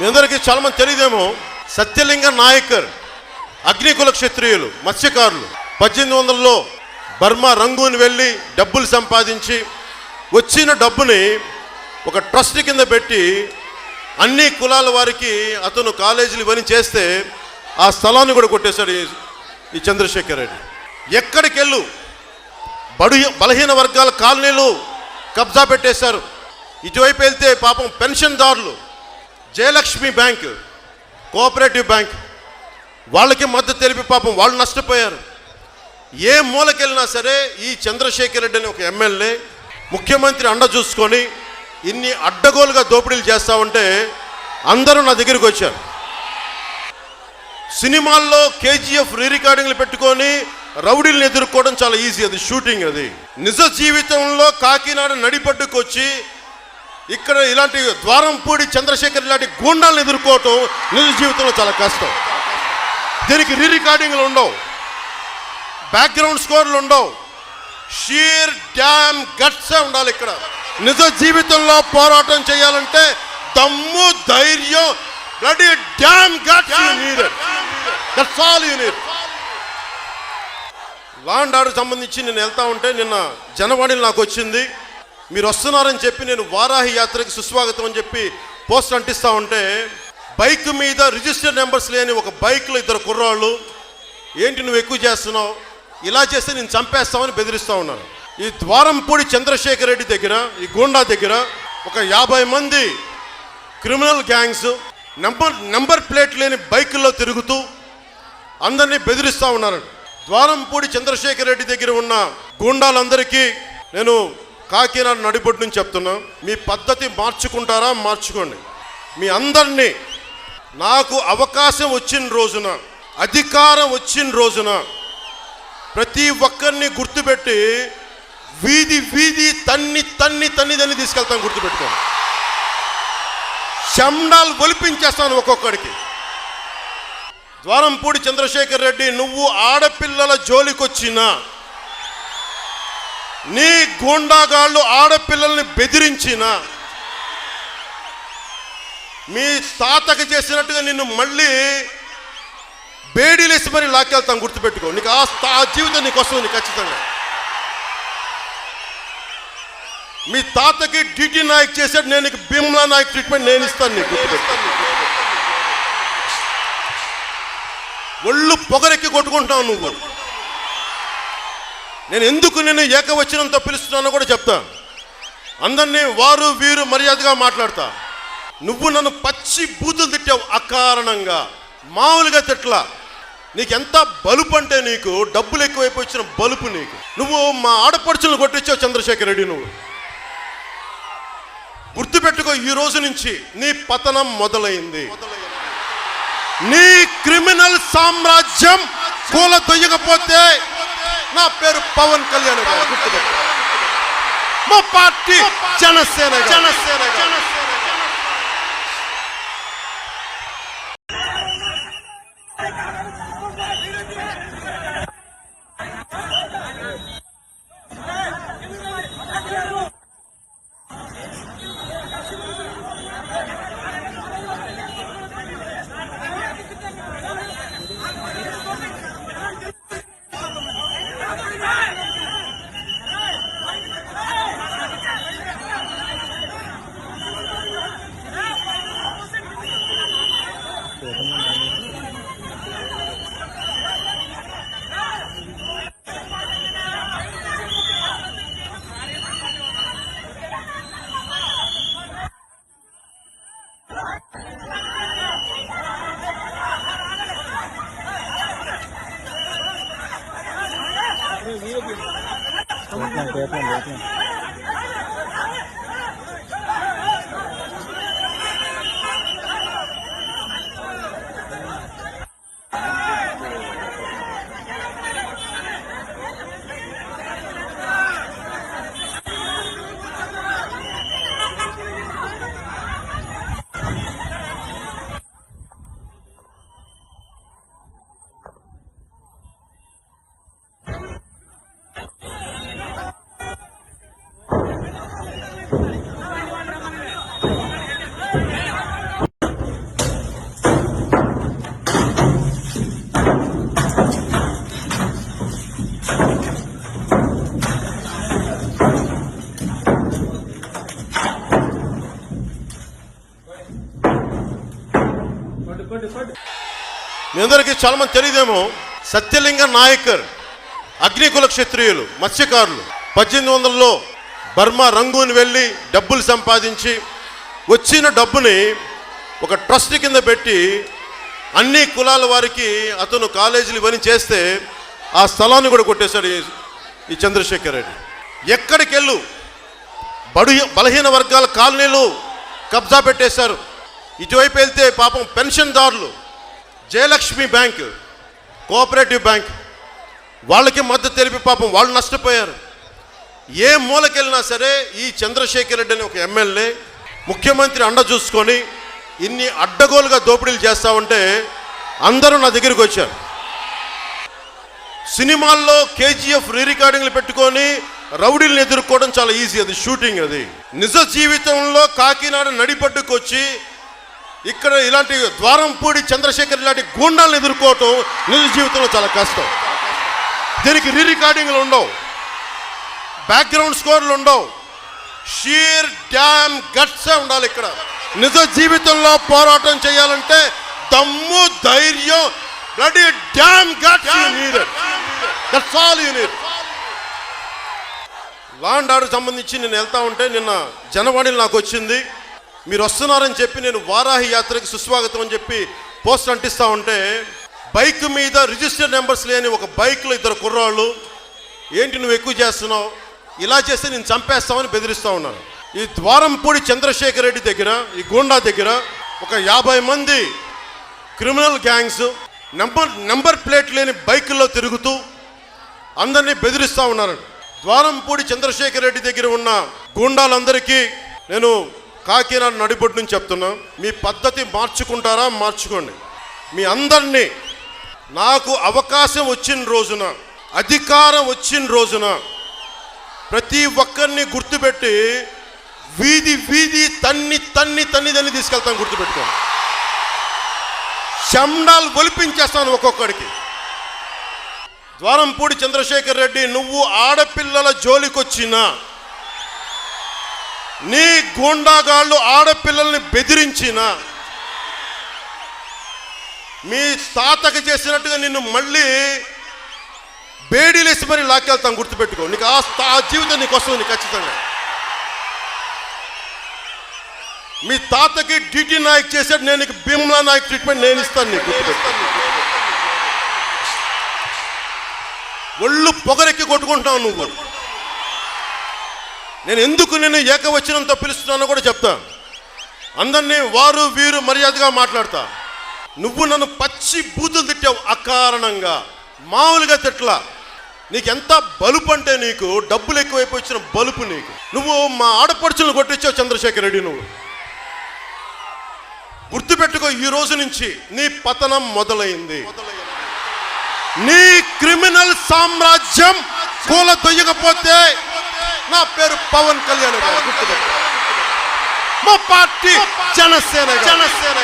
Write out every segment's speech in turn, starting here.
మీ అందరికీ చాలా మంది తెలియదేమో సత్యలింగ నాయకర్ అగ్నికుల క్షత్రియులు మత్స్యకారులు. పద్దెనిమిది వందలలో బర్మా రంగూన్ వెళ్ళి డబ్బులు సంపాదించి వచ్చిన డబ్బుని ఒక ట్రస్ట్ కింద పెట్టి అన్ని కులాల వారికి అతను కాలేజీలు ఇవన్నీ చేస్తే ఆ స్థలాన్ని కూడా కొట్టేశాడు ఈ- ఈ చంద్రశేఖర్ రెడ్డి. ఎక్కడికి వెళ్ళు బడు బలహీన వర్గాల కాలనీలు కబ్జా పెట్టేశారు. ఇటువైపు వెళ్తే పాపం పెన్షన్దారులు. Jayalakshmi bank cooperative bank. వాళ్ళకి మద్దతు తెలిపి పాపం వాళ్ళు నష్టపోయారు. ఏ మూలకెళ్ళినా సరే ఈ చంద్రశేఖర్ రెడ్డి అనే ఒక ఎమ్మెల్యే ముఖ్యమంత్రి అండ చూసుకొని ఇన్ని అడ్డగోలుగా దోపిడీలు చేస్తా ఉంటే అందరూ నా దగ్గరికి వచ్చారు. సినిమాల్లో కేజీఎఫ్ రీ రికార్డింగ్లు పెట్టుకొని రౌడీలను ఎదుర్కోవడం చాలా ఈజీ అది షూటింగ్ అది. నిజ జీవితంలో కాకినాడ నడిపట్టుకొచ్చి ఇక్కడ ఇలాంటి ద్వారంపూడి చంద్రశేఖర్ ఇలాంటి గూండాలను ఎదుర్కోవటం నిజ జీవితంలో చాలా కష్టం. దీనికి రీ రికార్డింగ్లు ఉండవు బ్యాక్గ్రౌండ్ స్కోర్లు ఉండవు. షీర్ డ్యామ్ గట్స్ ఉండాలి ఇక్కడ. నిజ జీవితంలో పోరాటం చేయాలంటే దమ్ము ధైర్యం bloody damn guts you need that's all you need law and order సంబంధించి నేను వెళ్తా ఉంటే నిన్న జనవాణిలో నాకు వచ్చింది. మీరు వస్తున్నారని చెప్పి నేను వారాహి యాత్రకి సుస్వాగతం అని చెప్పి పోస్ట్ అంటిస్తూ ఉంటే బైక్ మీద రిజిస్టర్ నెంబర్స్ లేని ఒక బైక్లో ఇద్దరు కుర్రాళ్ళు ఏంటి నువ్వు ఎక్కువ చేస్తున్నావు? ఇలా చేస్తే నేను చంపేస్తామని బెదిరిస్తూ ఉన్నాను. ఈ ద్వారంపూడి చంద్రశేఖర్ రెడ్డి దగ్గర ఈ గోండా దగ్గర ఒక యాభై మంది criminal gangs number number plate లేని బైకుల్లో తిరుగుతూ అందరినీ బెదిరిస్తూ ఉన్నారు. ద్వారంపూడి చంద్రశేఖర్ రెడ్డి దగ్గర ఉన్న గూండాలందరికీ నేను కాకినాడ నడిబొడ్డు నుంచి చెప్తున్నా మీ పద్ధతి మార్చుకుంటారా? మార్చుకోండి. మీ అందరినీ నాకు అవకాశం వచ్చిన రోజున అధికారం వచ్చిన రోజున ప్రతి ఒక్కరిని గుర్తుపెట్టి వీధి వీధి తన్ని తన్ని తన్ని తన్ని తీసుకెళ్తాను గుర్తుపెట్టుకోండి. శండాలు ఒలిపించేస్తాను ఒక్కొక్కడికి. ద్వారంపూడి చంద్రశేఖర్ రెడ్డి నువ్వు ఆడపిల్లల జోలికొచ్చినా నీ గూండాగాళ్ళు ఆడపిల్లల్ని బెదిరించిన మీ తాతకి చేసినట్టుగా నిన్ను మళ్ళీ బేడీలేసి మరి లాక్కెళ్తాం గుర్తుపెట్టుకో. నీకు ఆ ఆ జీవితం నీకు వస్తుంది ఖచ్చితంగా. మీ తాతకి డిటి నాయక్ చేశాడు నేను నీకు భీమ్లా నాయక్ ట్రీట్మెంట్ నేను ఇస్తాను నీకు ఒళ్ళు పొగరెక్కి కొట్టుకుంటావు నువ్వు. నేను ఎందుకు నేను ఏకవచనంతో పిలుస్తున్నానో కూడా చెప్తాను అందరినీ వారు వీరు మర్యాదగా మాట్లాడతా. నువ్వు నన్ను పచ్చి బూతులు తిట్టావు అకారణంగా. మామూలుగా తిట్లా నీకెంత బలుపు అంటే నీకు డబ్బులు ఎక్కువైపోయి వచ్చిన బలుపు నీకు. నువ్వు మా ఆడపడుచులను కొట్టించావు చంద్రశేఖర్ రెడ్డి నువ్వు. గుర్తుపెట్టుకో ఈ రోజు నుంచి నీ పతనం మొదలైంది. నీ క్రిమినల్ సామ్రాజ్యం కూల దొయ్యకపోతే నా పేరు పవన్ కళ్యాణ్ మా పార్టీ జనసేన జనసేన కొట్టు 别动别动。మీ అందరికీ చాలా మంది తెలియదేమో? సత్యలింగ నాయకర్ అగ్నికుల క్షత్రియులు మత్స్యకారులు. పద్దెనిమిది వందలలో బర్మా రంగూన్ వెళ్ళి డబ్బులు సంపాదించి వచ్చిన డబ్బుని ఒక ట్రస్ట్ కింద పెట్టి అన్ని కులాల వారికి అతను కాలేజీలు ఇవన్నీ చేస్తే ఆ స్థలాన్ని కూడా కొట్టేశాడు ఈ- చంద్రశేఖర్ రెడ్డి. ఎక్కడికి వెళ్ళు బడు బలహీన వర్గాల కాలనీలు కబ్జా పెట్టేశారు. ఇటువైపు వెళ్తే పాపం పెన్షన్దారులు జయలక్ష్మి బ్యాంక్ కోఆపరేటివ్ బ్యాంక్ వాళ్ళకి మద్దతు తెలిపి పాపం వాళ్ళు నష్టపోయారు. ఏ మూలకెళ్ళినా సరే ఈ చంద్రశేఖర్ రెడ్డి అని ఒక ఎమ్మెల్యే ముఖ్యమంత్రి అండ చూసుకొని ఇన్ని అడ్డగోలుగా దోపిడీలు చేస్తా ఉంటే అందరూ నా దగ్గరికి వచ్చారు. సినిమాల్లో కేజీఎఫ్ రీ రికార్డింగ్లు పెట్టుకొని రౌడీలను ఎదుర్కోవడం చాలా ఈజీ అది షూటింగ్ అది. నిజ జీవితంలో కాకినాడ నడిపడ్డుకు వచ్చి ఇక్కడ ఇలాంటి ద్వారంపూడి చంద్రశేఖర్ ఇలాంటి గూండాలను ఎదుర్కోవటం నిజ జీవితంలో చాలా కష్టం. దీనికి రీ రికార్డింగ్లు ఉండవు. బ్యాక్గ్రౌండ్ స్కోర్లు ఉండవు. షీర్ డ్యామ్ గట్సే ఉండాలి ఇక్కడ. నిజ జీవితంలో పోరాటం చేయాలంటే దమ్ము ధైర్యం bloody damn guts you need that's all you need law and order సంబంధించి నేను వెళ్తా ఉంటే నిన్న జనవాణిలో నాకు వచ్చింది. మీరు వస్తున్నారని చెప్పి నేను వారాహి యాత్రకి సుస్వాగతం అని చెప్పి పోస్ట్ అంటిస్తా ఉంటే బైక్ మీద రిజిస్టర్ నెంబర్స్ లేని ఒక బైక్లో ఇద్దరు కుర్రాళ్ళు ఏంటి నువ్వు ఎక్కువ చేస్తున్నావు? ఇలా చేస్తే నేను చంపేస్తామని బెదిరిస్తూ ఉన్నాను. ఈ ద్వారంపూడి చంద్రశేఖర్ రెడ్డి దగ్గర ఈ గూండా దగ్గర ఒక యాభై మంది criminal gangs number number plate లేని బైకుల్లో తిరుగుతూ అందరినీ బెదిరిస్తూ ఉన్నారు. ద్వారంపూడి చంద్రశేఖర్ రెడ్డి దగ్గర ఉన్న గూండాలందరికీ నేను కాకినాడ నడిబొడ్డు నుంచి చెప్తున్నా. మీ పద్ధతి మార్చుకుంటారా? మార్చుకోండి. మీ అందరినీ నాకు అవకాశం వచ్చిన రోజున అధికారం వచ్చిన రోజున ప్రతి ఒక్కరిని గుర్తుపెట్టి వీధి వీధి తన్ని తన్ని తన్ని తన్ని తీసుకెళ్తాను గుర్తుపెట్టుకోండి. శండాలు ఒలిపించేస్తాను ఒక్కొక్కడికి. ద్వారంపూడి చంద్రశేఖర్ రెడ్డి నువ్వు ఆడపిల్లల జోలికొచ్చినా నీ గూండాగాళ్ళు ఆడపిల్లల్ని బెదిరించిన మీ తాతకి చేసినట్టుగా నిన్ను మళ్ళీ బేడీలేసి మరి లాక్కెళ్తాం గుర్తుపెట్టుకో. నీకు ఆ ఆ జీవితం నీకు వస్తుంది ఖచ్చితంగా. మీ తాతకి డిటి నాయక్ చేసాడు నేను నీకు భీమ్లా నాయక్ ట్రీట్మెంట్ నేను ఇస్తాను నీకు ఒళ్ళు పొగరెక్కి కొట్టుకుంటున్నావు నువ్వు. నేను ఎందుకు నేను ఏకవచనంతో పిలుస్తున్నానో కూడా చెప్తా. అందరినీ వారు వీరు మర్యాదగా మాట్లాడతా. నువ్వు నన్ను పచ్చి బూతులు తిట్టావు అకారణంగా. మామూలుగా తిట్లా నీకు ఎంత బలుపు అంటే నీకు? డబ్బులు ఎక్కువైపోయి వచ్చిన బలుపు నీకు. నువ్వు మా ఆడపడుచులు కొట్టించావు చంద్రశేఖర్ రెడ్డి నువ్వు. గుర్తుపెట్టుకో ఈ రోజు నుంచి నీ పతనం మొదలైంది. నీ క్రిమినల్ సామ్రాజ్యం కూల దొయ్యకపోతే నా పేరు పవన్ కళ్యాణ్ గుర్తుపెట్టుకో. మా పార్టీ జనసేన జనసేన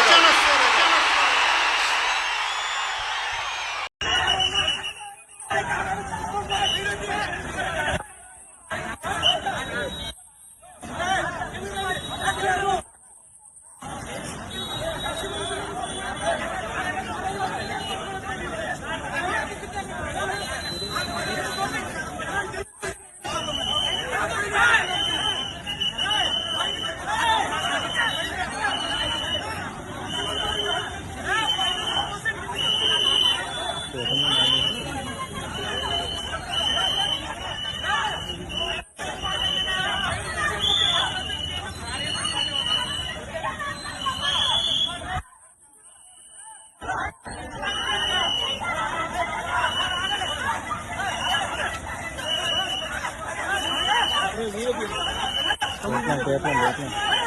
不要动不要动